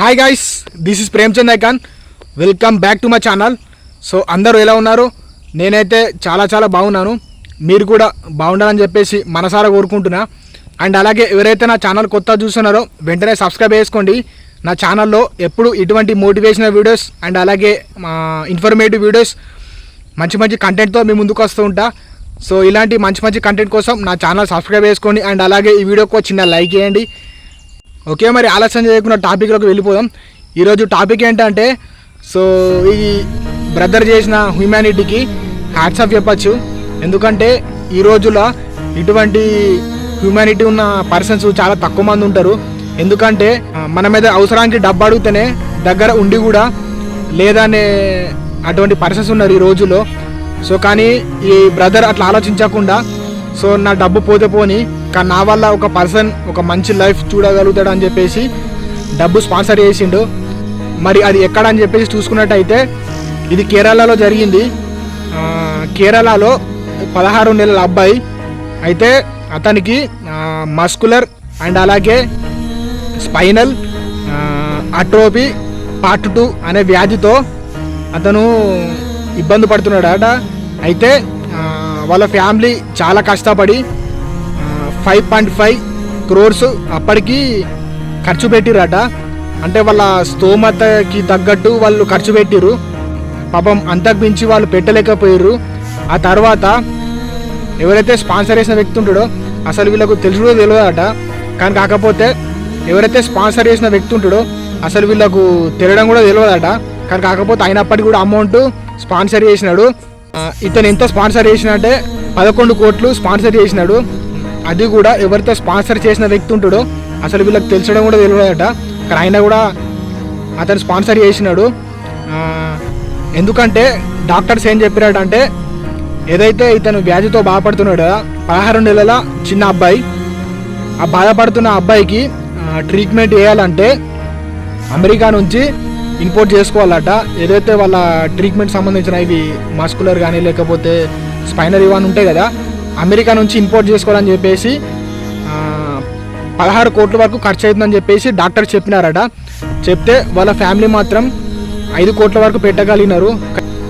Hi guys this is Premchand icon welcome back to my channel so అందరూ ఎలా ఉన్నారు? నేనైతే చాలా చాలా బాగున్నాను. మీరు కూడా బాగుండాలని చెప్పేసి మనసారా కోరుకుంటున్నా. అండ్ అలాగే ఎవరైతే నా ఛానల్ కొత్త చూస్తున్నారో వెంటనే సబ్స్క్రైబ్ చేసుకోండి. నా ఛానల్లో ఎప్పుడు ఇటువంటి మోటివేషనల్ వీడియోస్ అండ్ అలాగే ఇన్ఫర్మేటివ్ వీడియోస్ మంచి మంచి కంటెంట్తో మీ ముందుకు వస్తూ ఉంటా. సో ఇలాంటి మంచి మంచి కంటెంట్ కోసం నా ఛానల్ సబ్స్క్రైబ్ చేసుకోండి. అండ్ అలాగే ఈ వీడియోకి ఒక చిన్న లైక్ చేయండి. ఓకే మరి ఆలస్యం చేయకుండా టాపిక్లోకి వెళ్ళిపోదాం. ఈరోజు టాపిక్ ఏంటంటే సో ఈ బ్రదర్ చేసిన హ్యుమానిటీకి హ్యాట్స్ ఆఫ్ చెప్పచ్చు. ఎందుకంటే ఈ రోజులో ఇటువంటి హ్యుమానిటీ ఉన్న పర్సన్స్ చాలా తక్కువ మంది ఉంటారు. ఎందుకంటే మన మీద అవసరానికి డబ్బు అడిగితేనే దగ్గర ఉండి కూడా లేదనే అటువంటి పర్సన్స్ ఉన్నారు ఈ రోజులో సో కానీ ఈ బ్రదర్ అట్లా ఆలోచించకుండా సో నా డబ్బు పోతే పోని కానీ నా వల్ల ఒక పర్సన్ ఒక మంచి లైఫ్ చూడగలుగుతాడు అని చెప్పేసి డబ్బు స్పాన్సర్ చేసిండు. మరి అది ఎక్కడ అని చెప్పేసి చూసుకున్నట్టయితే ఇది కేరళలో జరిగింది. కేరళలో పదహారు నెలల అబ్బాయి. అయితే అతనికి మస్కులర్ అండ్ అలాగే స్పైనల్ అట్రోపీ పార్ట్ టూ అనే వ్యాధితో అతను ఇబ్బంది పడుతున్నాడట. అయితే వాళ్ళ ఫ్యామిలీ చాలా కష్టపడి ఫైవ్ పాయింట్ ఫైవ్ క్రోర్స్ అప్పటికి ఖర్చు పెట్టిరట. అంటే వాళ్ళ స్తోమతకి తగ్గట్టు వాళ్ళు ఖర్చు పెట్టిరు. పాపం అంతకు మించి వాళ్ళు పెట్టలేకపోయారు ఆ తర్వాత ఎవరైతే స్పాన్సర్ చేసిన వ్యక్తి ఉంటాడో అసలు వీళ్ళకు తెలుసు కూడా తెలియదట. కానీ కాకపోతే ఎవరైతే స్పాన్సర్ చేసిన వ్యక్తి ఉంటాడో అసలు వీళ్ళకు తెలియడం కూడా తెలియదట. కానీ కాకపోతే అయినప్పటికీ కూడా అమౌంట్ స్పాన్సర్ చేసినాడు. ఇతను ఎంత స్పాన్సర్ చేసినంటే పదకొండు కోట్లు స్పాన్సర్ చేసినాడు. అది కూడా ఎవరితో స్పాన్సర్ చేసిన వ్యక్తి ఉంటాడో అసలు వీళ్ళకి తెలిసడం కూడా తెలియదట. కానీ ఆయన కూడా అతను స్పాన్సర్ చేసినాడు. ఎందుకంటే డాక్టర్స్ ఏం చెప్పారంటే ఏదైతే ఇతను వ్యాధితో బాధపడుతున్నాడో పదహారు నెలల చిన్న అబ్బాయి ఆ బాధపడుతున్న అబ్బాయికి ట్రీట్మెంట్ చేయాలంటే అమెరికా నుంచి ఇంపోర్ట్ చేసుకోవాలట. ఏదైతే వాళ్ళ ట్రీట్మెంట్ సంబంధించిన ఇవి మస్కులర్ కానీ లేకపోతే స్పైనర్ ఇవన్నీ ఉంటాయి కదా అమెరికా నుంచి ఇంపోర్ట్ చేసుకోవాలని చెప్పేసి పదహారు కోట్ల వరకు ఖర్చు అవుతుందని చెప్పేసి డాక్టర్ చెప్పినారట. చెప్తే వాళ్ళ ఫ్యామిలీ మాత్రం ఐదు కోట్ల వరకు పెట్టగలిగినారు.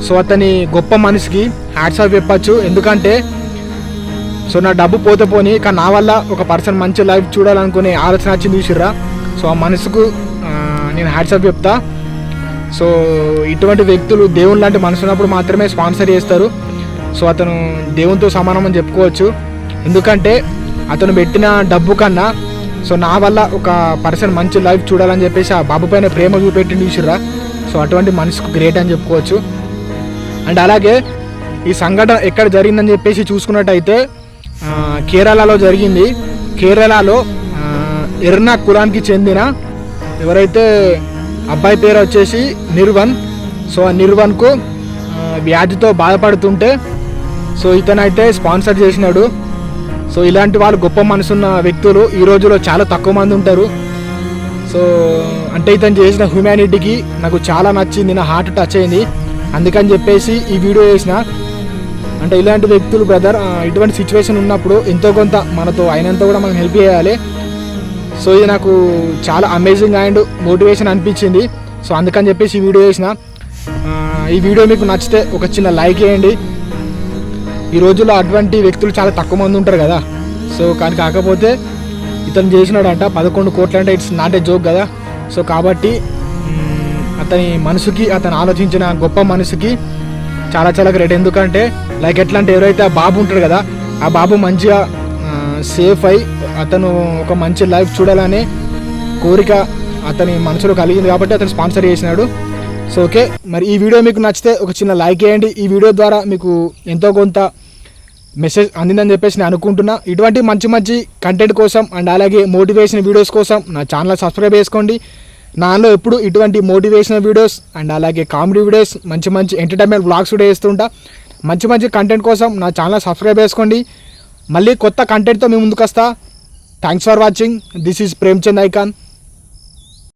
సో అతని గొప్ప మనిషికి హ్యాట్స్ ఆఫ్ చెప్పచ్చు. ఎందుకంటే సో నా డబ్బు పోతే పోని కానీ నా వల్ల ఒక పర్సన్ మంచి లైఫ్ చూడాలనుకునే ఆలోచన వచ్చింది చూసిర్రా. సో ఆ మనసుకు నేను హ్యాట్స్ ఆఫ్ చెప్తా. సో ఇటువంటి వ్యక్తులు దేవుని లాంటి మనసు ఉన్నప్పుడు మాత్రమే స్పాన్సర్ చేస్తారు. సో అతను దేవునితో సమానం అని చెప్పుకోవచ్చు. ఎందుకంటే అతను పెట్టిన డబ్బు కన్నా సో నా వల్ల ఒక పర్సన్ మంచి లైఫ్ చూడాలని చెప్పేసి ఆ బాబు పైన ప్రేమ చూపెట్టింది చూసిర్రా? సో అటువంటి మనసుకు గ్రేట్ అని చెప్పుకోవచ్చు. అండ్ అలాగే ఈ సంఘటన ఎక్కడ జరిగిందని చెప్పేసి చూసుకున్నట్టయితే కేరళలో జరిగింది. కేరళలో ఎర్నా కులానికి చెందిన ఎవరైతే అబ్బాయి పేరు వచ్చేసి నిర్వన్. సో ఆ నిర్వన్కు వ్యాధితో బాధపడుతుంటే సో ఇతనైతే స్పాన్సర్ చేసినాడు. సో ఇలాంటి వాళ్ళు గొప్ప మనసున్న వ్యక్తులు ఈ రోజులో చాలా తక్కువ మంది ఉంటారు. సో అంటే ఇతను చేసిన హ్యూమానిటీకి నాకు చాలా నచ్చింది నా హార్ట్ టచ్ అయింది. అందుకని చెప్పేసి ఈ వీడియో చేసిన. అంటే ఇలాంటి వ్యక్తులు బ్రదర్ ఇటువంటి సిచ్యువేషన్ ఉన్నప్పుడు ఎంతో కొంత మనతో అయినంత కూడా మనం హెల్ప్ చేయాలి. సో ఇది నాకు చాలా అమేజింగ్ అండ్ మోటివేషన్ అనిపించింది. సో అందుకని చెప్పేసి ఈ వీడియో చేసిన. ఈ వీడియో మీకు నచ్చితే ఒక చిన్న లైక్ చేయండి. ఈ రోజుల్లో అటువంటి వ్యక్తులు చాలా తక్కువ మంది ఉంటారు కదా. సో కానీ కాకపోతే ఇతను చేసినాడంట పదకొండు కోట్లు అంటే ఇట్స్ నాట్ ఏ జోక్ కదా. సో కాబట్టి అతని మనసుకి అతను ఆలోచించిన గొప్ప మనసుకి చాలా చాలా గ్రేట్ ఎందుకంటే లైక్ ఎట్లా అంటే ఎవరైతే ఆ బాబు ఉంటాడు కదా ఆ బాబు మంచిగా సేఫ్ అయి అతను ఒక మంచి లైఫ్ చూడాలనే కోరిక అతని మనసులో కలిగింది కాబట్టి అతను స్పాన్సర్ చేసినాడు. సో ఓకే మరి ఈ వీడియో మీకు నచ్చితే ఒక చిన్న లైక్ వేయండి ఈ వీడియో ద్వారా మీకు ఎంతో కొంత మెసేజ్ అందిందని చెప్పేసి నేను అనుకుంటున్నా. ఇటువంటి మంచి మంచి కంటెంట్ కోసం అండ్ అలాగే మోటివేషన్ వీడియోస్ కోసం నా ఛానల్ సబ్స్క్రైబ్ చేసుకోండి. నాలో ఎప్పుడు ఇటువంటి మోటివేషనల్ వీడియోస్ అండ్ అలాగే కామెడీ వీడియోస్ మంచి మంచి ఎంటర్టైన్మెంట్ బ్లాగ్స్ కూడా వేస్తుంటా మంచి మంచి కంటెంట్ కోసం నా ఛానల్ సబ్స్క్రైబ్ చేసుకోండి. మళ్ళీ కొత్త కంటెంట్తో మీ ముందుకు వస్తా thanks for watching this is Premchand icon